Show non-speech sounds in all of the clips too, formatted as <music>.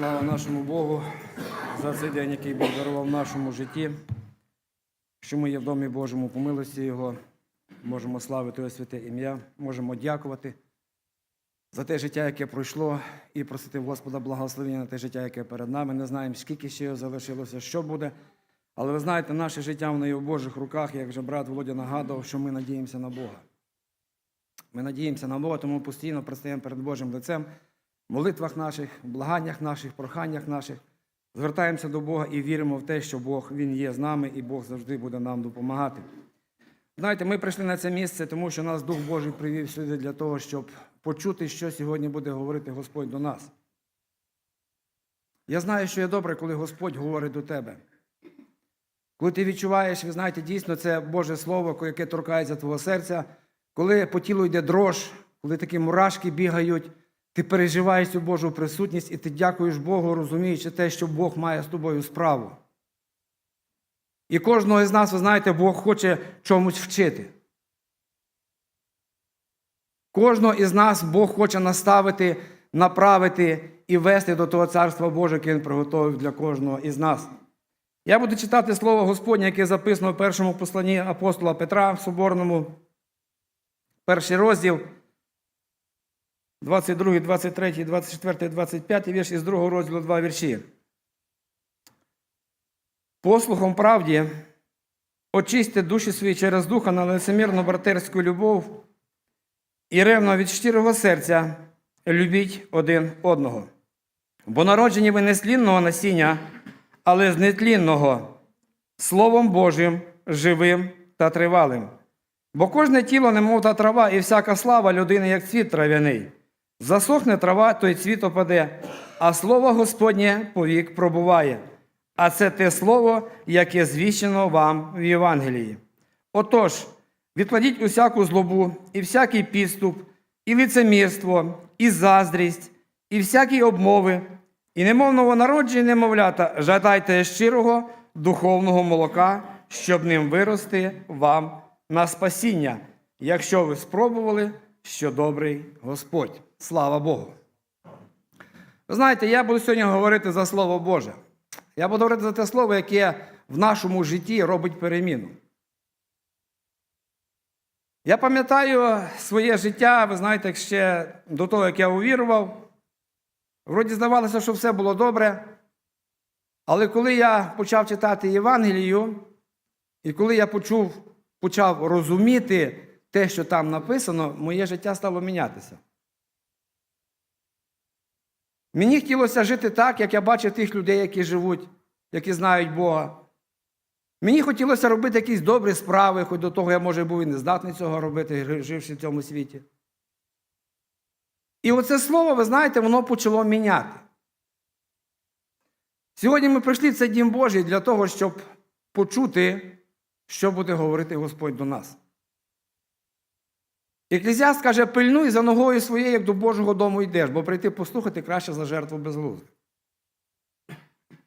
Слава нашому Богу за цей день, який Бог дарував в нашому житті, що ми є в домі Божому по Його, можемо славити Його святе ім'я, можемо дякувати за те життя, яке пройшло, і просити Господа благословення на те життя, яке перед нами. Не знаємо, скільки ще його залишилося, що буде. Але ви знаєте, наше життя воно є в Божих руках, як вже брат Володя нагадував, що ми надіємося на Бога. Ми надіємося на Бога, тому постійно пристаємо перед Божим лицем молитвах наших, благаннях наших, проханнях наших. Звертаємося до Бога і віримо в те, що Бог Він є з нами і Бог завжди буде нам допомагати. Знаєте, ми прийшли на це місце, тому що нас Дух Божий привів сюди для того, щоб почути, що сьогодні буде говорити Господь до нас. Я знаю, що є добре, коли Господь говорить до тебе. Коли ти відчуваєш, ви знаєте, дійсно це Боже Слово, яке торкається твого серця, коли по тілу йде дрож, коли такі мурашки бігають, ти переживаєш цю Божу присутність і ти дякуєш Богу, розуміючи те, що Бог має з тобою справу. І кожного з нас, ви знаєте, Бог хоче чомусь вчити. Кожного із нас Бог хоче наставити, направити і вести до того царства Божого, яке Він приготовив для кожного із нас. Я буду читати слово Господнє, яке записано в першому посланні апостола Петра в Соборному, перший розділ, 22, 23, 24, 25 вірш із другого розділу два вірші. Послухом правді очисти душі свої через духа на лицемірну братерську любов і ревно від щирого серця любіть один одного. Бо народжені ви не з насіння, але з нетлінного, Словом Божим, живим та тривалим. Бо кожне тіло, немов та трава, і всяка слава людини, як цвіт трав'яний. Засохне трава, то й цвіт опаде, а слово Господнє повік пробуває. А це те слово, яке звіщено вам в Євангелії. Отож, відкладіть усяку злобу, і всякий підступ, і лицемірство, і заздрість, і всякі обмови, і немов новонароджені немовлята, жадайте щирого духовного молока, щоб ним вирости вам на спасіння, якщо ви спробували, що добрий Господь. Слава Богу! Ви знаєте, я буду сьогодні говорити за Слово Боже. Я буду говорити за те слово, яке в нашому житті робить переміну. Я пам'ятаю своє життя, ви знаєте, ще до того, як я увірував, вроді здавалося, що все було добре. Але коли я почав читати Євангелію, і коли я почув, почав розуміти те, що там написано, моє життя стало мінятися. Мені хотілося жити так, як я бачив тих людей, які живуть, які знають Бога. Мені хотілося робити якісь добрі справи, хоч до того я, може, був і не здатний цього робити, живши в цьому світі. І оце слово, ви знаєте, воно почало міняти. Сьогодні ми прийшли в цей дім Божий для того, щоб почути, що буде говорити Господь до нас. Еклезіаст каже, пильнуй за ногою своєю, як до Божого дому йдеш, бо прийти послухати краще за жертву безглузду.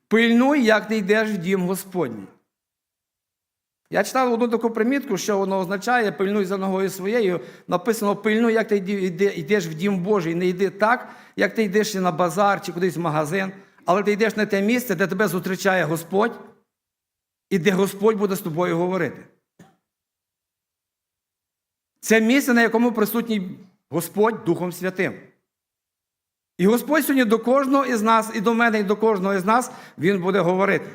Пильнуй, як ти йдеш в дім Господній. Я читав одну таку примітку, що воно означає пильнуй за ногою своєю. Написано пильнуй, як ти йдеш в дім Божий. Не йди так, як ти йдеш на базар чи кудись в магазин, але ти йдеш на те місце, де тебе зустрічає Господь, і де Господь буде з тобою говорити. Це місце, на якому присутній Господь Духом Святим. І Господь сьогодні до кожного із нас, і до мене, і до кожного із нас, Він буде говорити.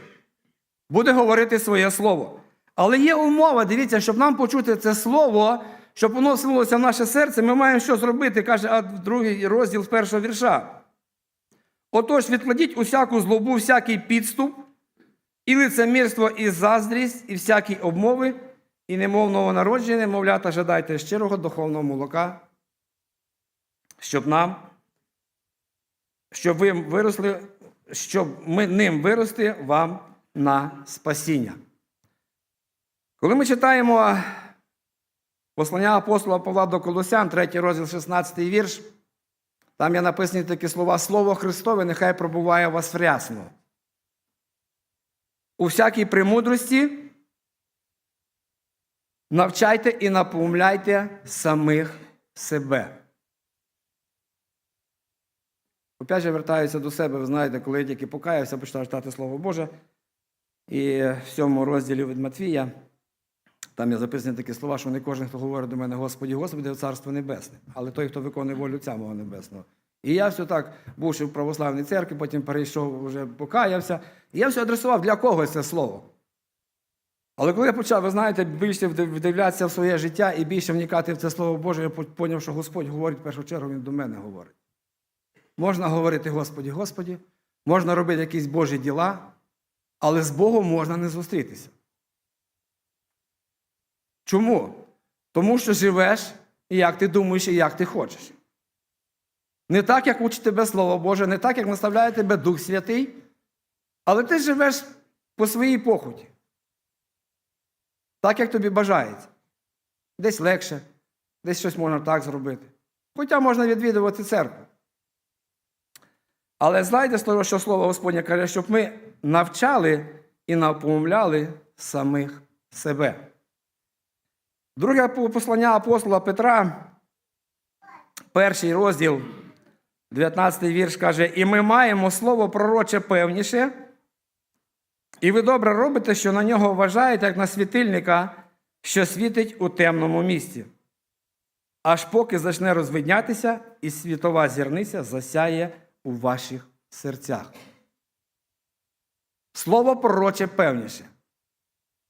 Буде говорити своє слово. Але є умова, дивіться, щоб нам почути це слово, щоб воно всунулося в наше серце, ми маємо що зробити, каже другий розділ з першого вірша. Отож, відкладіть усяку злобу, всякий підступ, і лицемірство, і заздрість, і всякі обмови, і немов новонароджені, мовлята, жадайте щирого духовного молока, щоб нам, щоб ви виросли, щоб ми ним вирости вам на спасіння. Коли ми читаємо послання апостола Павла до Колосян, 3 розділ 16 вірш, там є написані такі слова Слово Христове, нехай пробуває вас врясно. У всякій премудрості навчайте і напомляйте самих себе. Опять же, вертаюся до себе, ви знаєте, коли я тільки покаявся, почав читати Слово Боже. І в сьомому розділі від Матвія, там є записані такі слова, що не кожен, хто говорить до мене, Господі, Господи, Царство Небесне, але той, хто виконує волю Отця мого Небесного. І я все так, бувши в православній церкві, потім перейшов, вже покаявся. І я все адресував для когось це слово. Але коли я почав, ви знаєте, більше вдивлятися в своє життя і більше вникати в це Слово Боже, я зрозумів, що Господь говорить в першу чергу, Він до мене говорить. Можна говорити Господі, Господі, можна робити якісь Божі діла, але з Богом можна не зустрітися. Чому? Тому що живеш, і як ти думаєш, і як ти хочеш. Не так, як учить тебе Слово Боже, не так, як наставляє тебе Дух Святий, але ти живеш по своїй похоті. Так, як тобі бажається. Десь легше, десь щось можна так зробити. Хоча можна відвідувати церкву. Але слово, що слово Господнє каже, щоб ми навчали і напомовляли самих себе. Друге послання апостола Петра, перший розділ, 19 вірш каже: І ми маємо слово пророче певніше, і ви добре робите, що на нього вважаєте, як на світильника, що світить у темному місці. Аж поки почне розвиднятися, і світова зірниця засяє у ваших серцях. Слово пророче певніше,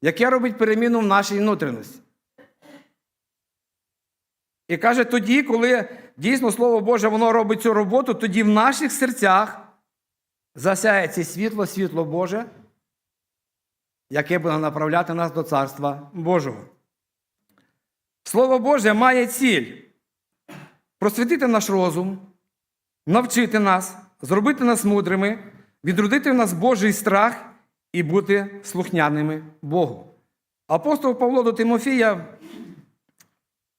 яке робить переміну в нашій внутрішності. І каже, тоді, коли дійсно Слово Боже воно робить цю роботу, тоді в наших серцях засяє це світло, світло Боже, яке буде направляти нас до Царства Божого. Слово Боже має ціль просвітити наш розум, навчити нас, зробити нас мудрими, відродити в нас Божий страх і бути слухняними Богу. Апостол Павло до Тимофія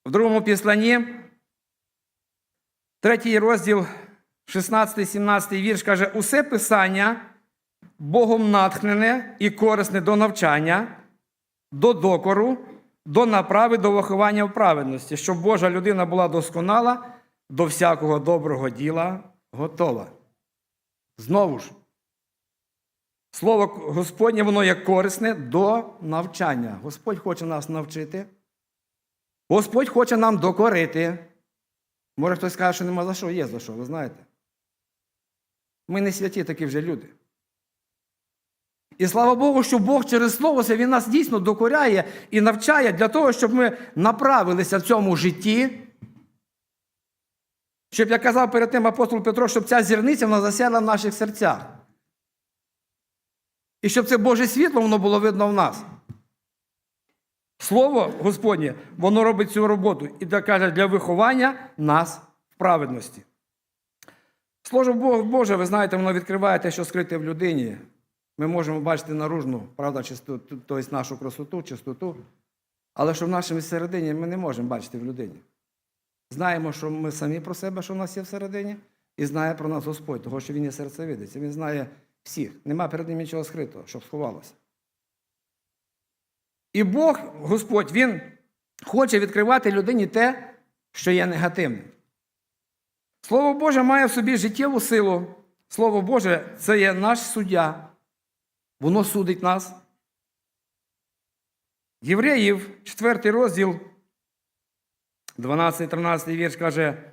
в другому післанні, третій розділ, 16-17 вірш каже: усе писання Богом натхнене і корисне до навчання, до докору, до направи, до виховання в праведності, щоб Божа людина була досконала, до всякого доброго діла готова. Знову ж, слово Господнє, воно є корисне до навчання. Господь хоче нас навчити. Господь хоче нам докорити. Може, хтось скаже, що нема за що, є за що, ви знаєте. Ми не святі такі вже люди. І слава Богу, що Бог через Слово це Він нас дійсно докоряє і навчає для того, щоб ми направилися в цьому житті. Щоб, як казав перед тим апостол Петро, щоб ця зірниця вона засяла в наших серцях. І щоб це Боже світло воно було видно в нас. Слово Господнє, воно робить цю роботу і так каже, для виховання нас в праведності. Слово Бо- Боже, ви знаєте, воно відкриває те, що скрите в людині. Ми можемо бачити наружну, правда, чистоту, тобто нашу красоту, чистоту. Але що в нашій середині ми не можемо бачити в людині. Знаємо, що ми самі про себе, що в нас є всередині, і знає про нас Господь, того, що Він є серцевидець. Він знає всіх. Нема перед ним нічого скритого, щоб сховалося. І Бог, Господь, Він хоче відкривати людині те, що є негативним. Слово Боже має в собі життєву силу. Слово Боже це є наш суддя. Воно судить нас. Євреїв, 4 розділ, 12-13 вірш каже: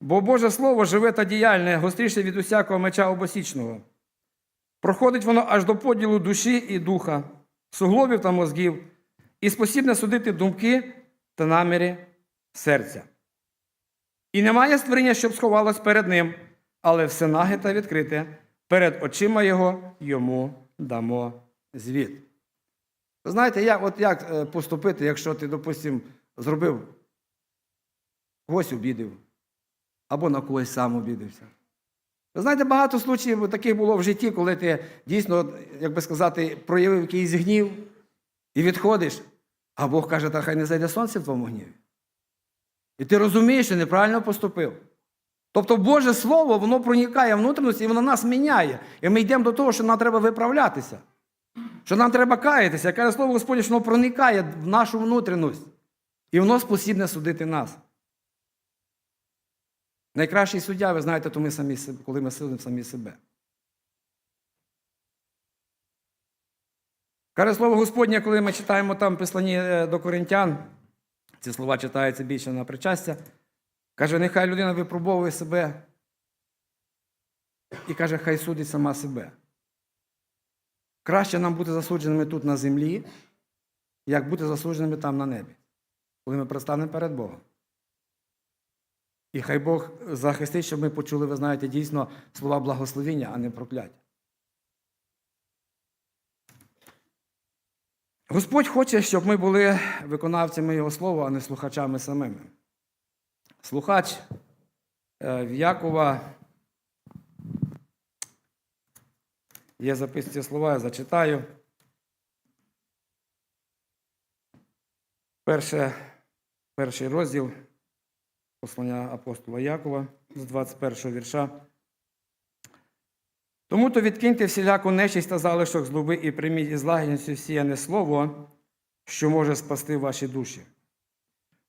Бо Боже Слово живе та діяльне, гостріше від усякого меча обосічного. Проходить воно аж до поділу душі і духа, суглобів та мозгів, і спосібне судити думки та наміри серця. І немає створіння, щоб сховалось перед ним, але все наге та відкрите, перед очима його йому дамо звіт. Ви знаєте, як, от як е, поступити, якщо ти, допустимо, зробив когось обідив, або на когось сам обідився. Ви знаєте, багато случаїв таких було в житті, коли ти дійсно, як би сказати, проявив якийсь гнів і відходиш, а Бог каже, та хай не зайде сонце в твоєму гніві. І ти розумієш, що неправильно поступив. Тобто Боже Слово, воно проникає внутрішність і воно нас міняє. І ми йдемо до того, що нам треба виправлятися, що нам треба каятися. Каже слово Господнє, що воно проникає в нашу внутрішність. І воно спосібне судити нас. Найкращий суддя, ви знаєте, то ми самі, коли ми судимо самі себе. Каже слово Господнє, коли ми читаємо там в е, до Коринтян, ці слова читаються більше на причастя. Каже, нехай людина випробовує себе і каже, хай судить сама себе. Краще нам бути засудженими тут на землі, як бути засудженими там на небі, коли ми пристанемо перед Богом. І хай Бог захистить, щоб ми почули, ви знаєте, дійсно слова благословіння, а не прокляття. Господь хоче, щоб ми були виконавцями Його слова, а не слухачами самими. Слухач е, в Якова є записані слова, я зачитаю. Перше, перший розділ послання апостола Якова з 21 вірша. Тому то відкиньте всіляку нечисть та залишок злоби і прийміть із лагідністю сіяне слово, що може спасти ваші душі.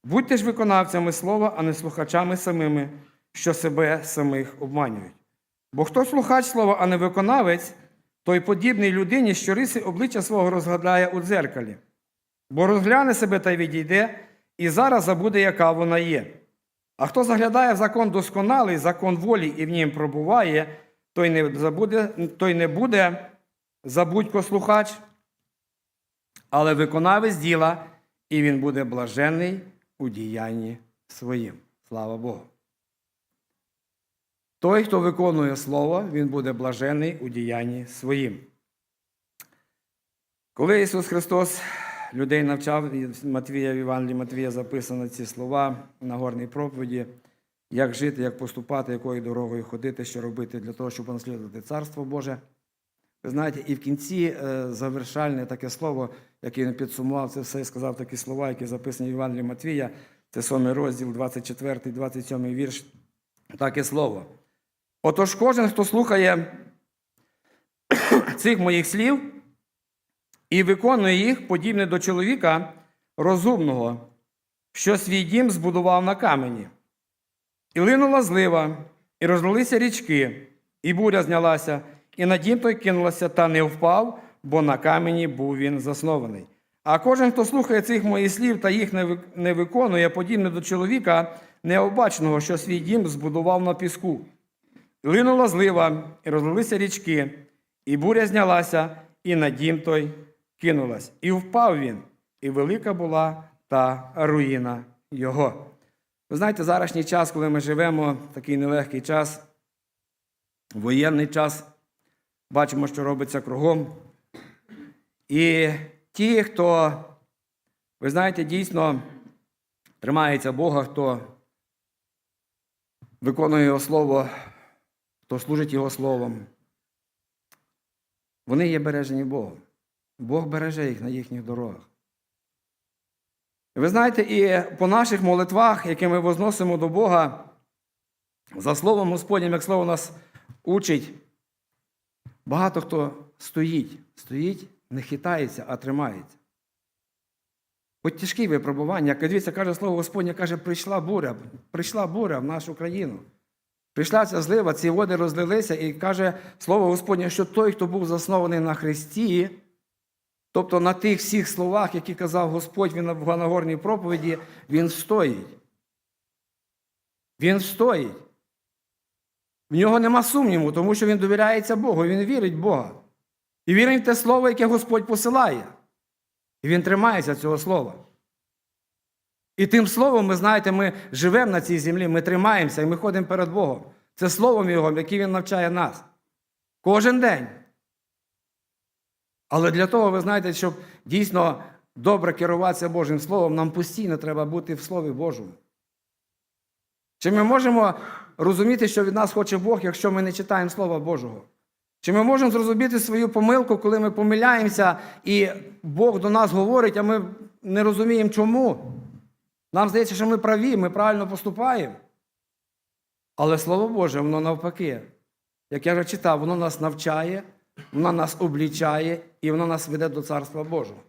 Будьте ж виконавцями слова, а не слухачами самими, що себе самих обманюють. Бо хто слухач слова, а не виконавець, той подібний людині, що риси обличчя свого розгадає у дзеркалі, бо розгляне себе та й відійде, і зараз забуде, яка вона є. А хто заглядає в закон досконалий, закон волі і в нім пробуває, той не, забуде, той не буде забудько слухач, але виконавець діла, і він буде блаженний у діянні своїм. Слава Богу. Той, хто виконує Слово, він буде блажений у діянні своїм. Коли Ісус Христос людей навчав, Матвія в Євангелії Матвія записано ці слова на горній проповіді, як жити, як поступати, якою дорогою ходити, що робити для того, щоб наслідувати Царство Боже. Ви знаєте, і в кінці е, завершальне таке слово, яке він підсумував, це все і сказав такі слова, які записані в Євангелії Матвія, це 7 розділ, 24, 27 вірш, таке слово. Отож, кожен, хто слухає <coughs> цих моїх слів і виконує їх, подібне до чоловіка розумного, що свій дім збудував на камені. І линула злива, і розлилися річки, і буря знялася, і на дім той кинулася, та не впав, бо на камені був він заснований. А кожен, хто слухає цих моїх слів та їх не виконує, подібне до чоловіка необачного, що свій дім збудував на піску. Линула злива, і розлилися річки, і буря знялася, і на дім той кинулась. І впав він, і велика була та руїна його. Ви знаєте, зарашній час, коли ми живемо, такий нелегкий час, воєнний час, бачимо, що робиться кругом. І ті, хто, ви знаєте, дійсно тримається Бога, хто виконує Його Слово, хто служить Його Словом, вони є бережені Богом. Бог береже їх на їхніх дорогах. Ви знаєте, і по наших молитвах, які ми возносимо до Бога, за Словом Господнім, як Слово нас учить, багато хто стоїть, стоїть, не хитається, а тримається. От тяжкі випробування, як дивіться, каже Слово Господнє, каже, прийшла буря, прийшла буря в нашу країну. Прийшла ця злива, ці води розлилися, і каже Слово Господнє, що той, хто був заснований на Христі, Тобто на тих всіх словах, які казав Господь він в Нагорній проповіді, він стоїть. Він стоїть. В нього нема сумніву, тому що він довіряється Богу, він вірить в Бога. І вірить в те слово, яке Господь посилає. І він тримається цього слова. І тим словом, ви знаєте, ми живемо на цій землі, ми тримаємося і ми ходимо перед Богом. Це словом Його, яке Він навчає нас. Кожен день. Але для того, ви знаєте, щоб дійсно добре керуватися Божим Словом, нам постійно треба бути в Слові Божому. Чи ми можемо розуміти, що від нас хоче Бог, якщо ми не читаємо Слова Божого? Чи ми можемо зрозуміти свою помилку, коли ми помиляємося, і Бог до нас говорить, а ми не розуміємо, чому? Нам здається, що ми праві, ми правильно поступаємо. Але Слово Боже, воно навпаки. Як я вже читав, воно нас навчає, воно нас облічає і воно нас веде до Царства Божого.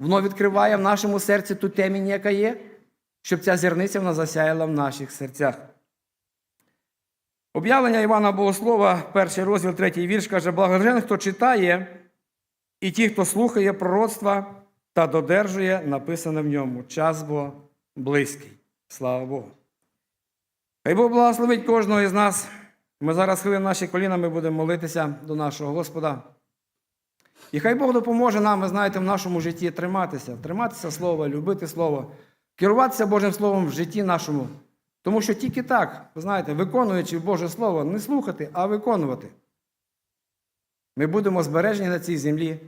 Воно відкриває в нашому серці ту темінь, яка є, щоб ця зірниця вона засяяла в наших серцях. Об'явлення Івана Богослова, перший розділ, третій вірш, каже: Благословен, хто читає, і ті, хто слухає пророцтва та додержує написане в ньому. Час бо близький. Слава Богу. Хай Бог благословить кожного із нас. Ми зараз хвилин наші коліна, ми будемо молитися до нашого Господа. І хай Бог допоможе нам, ви знаєте, в нашому житті триматися, триматися слова, любити слово, керуватися Божим Словом в житті нашому. Тому що тільки так, ви знаєте, виконуючи Боже Слово, не слухати, а виконувати. Ми будемо збережені на цій землі,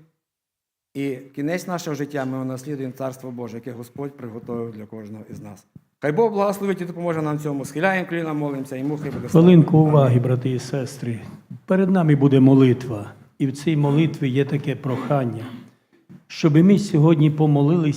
і кінець нашого життя ми унаслідуємо Царство Боже, яке Господь приготовив для кожного із нас. Хай Бог благословить і допоможе нам цьому. Схиляємо коліна, молимося, йому хай буде. Хвилинку уваги, брати і сестри. Перед нами буде молитва, і в цій молитві є таке прохання, щоб ми сьогодні помолились.